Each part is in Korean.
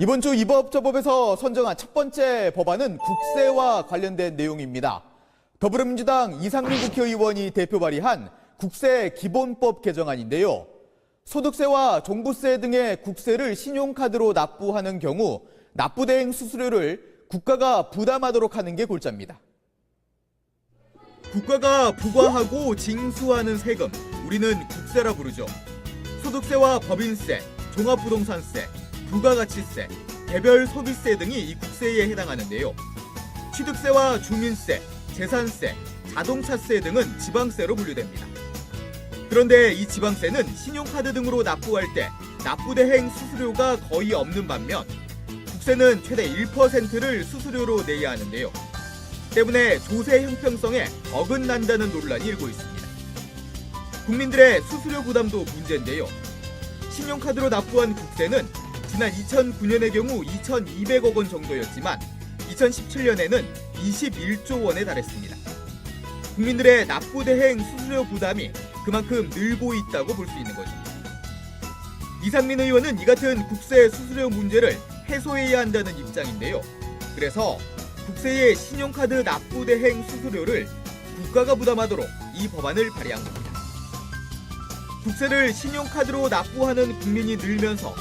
이번 주 입법조법에서 선정한 첫 번째 법안은 국세와 관련된 내용입니다. 더불어민주당 이상민 국회의원이 대표 발의한 국세 기본법 개정안인데요. 소득세와 종부세 등의 국세를 신용카드로 납부하는 경우 납부대행 수수료를 국가가 부담하도록 하는 게 골자입니다. 국가가 부과하고 징수하는 세금, 우리는 국세라 부르죠. 소득세와 법인세, 종합부동산세, 부가가치세, 개별 소비세 등이 이 국세에 해당하는데요. 취득세와 주민세, 재산세, 자동차세 등은 지방세로 분류됩니다. 그런데 이 지방세는 신용카드 등으로 납부할 때 납부대행 수수료가 거의 없는 반면 국세는 최대 1%를 수수료로 내야 하는데요. 때문에 조세 형평성에 어긋난다는 논란이 일고 있습니다. 국민들의 수수료 부담도 문제인데요. 신용카드로 납부한 국세는 지난 2009년의 경우 2,200억 원 정도였지만 2017년에는 21조 원에 달했습니다. 국민들의 납부 대행 수수료 부담이 그만큼 늘고 있다고 볼 수 있는 거죠. 이상민 의원은 이 같은 국세 수수료 문제를 해소해야 한다는 입장인데요. 그래서 국세의 신용카드 납부 대행 수수료를 국가가 부담하도록 이 법안을 발의한 겁니다. 국세를 신용카드로 납부하는 국민이 늘면서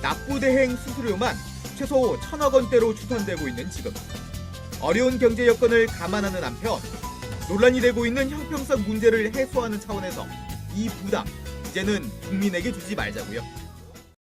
납부대행 수수료만 최소 천억 원대로 추산되고 있는 지금 어려운 경제 여건을 감안하는 한편 논란이 되고 있는 형평성 문제를 해소하는 차원에서 이 부담 이제는 국민에게 주지 말자고요.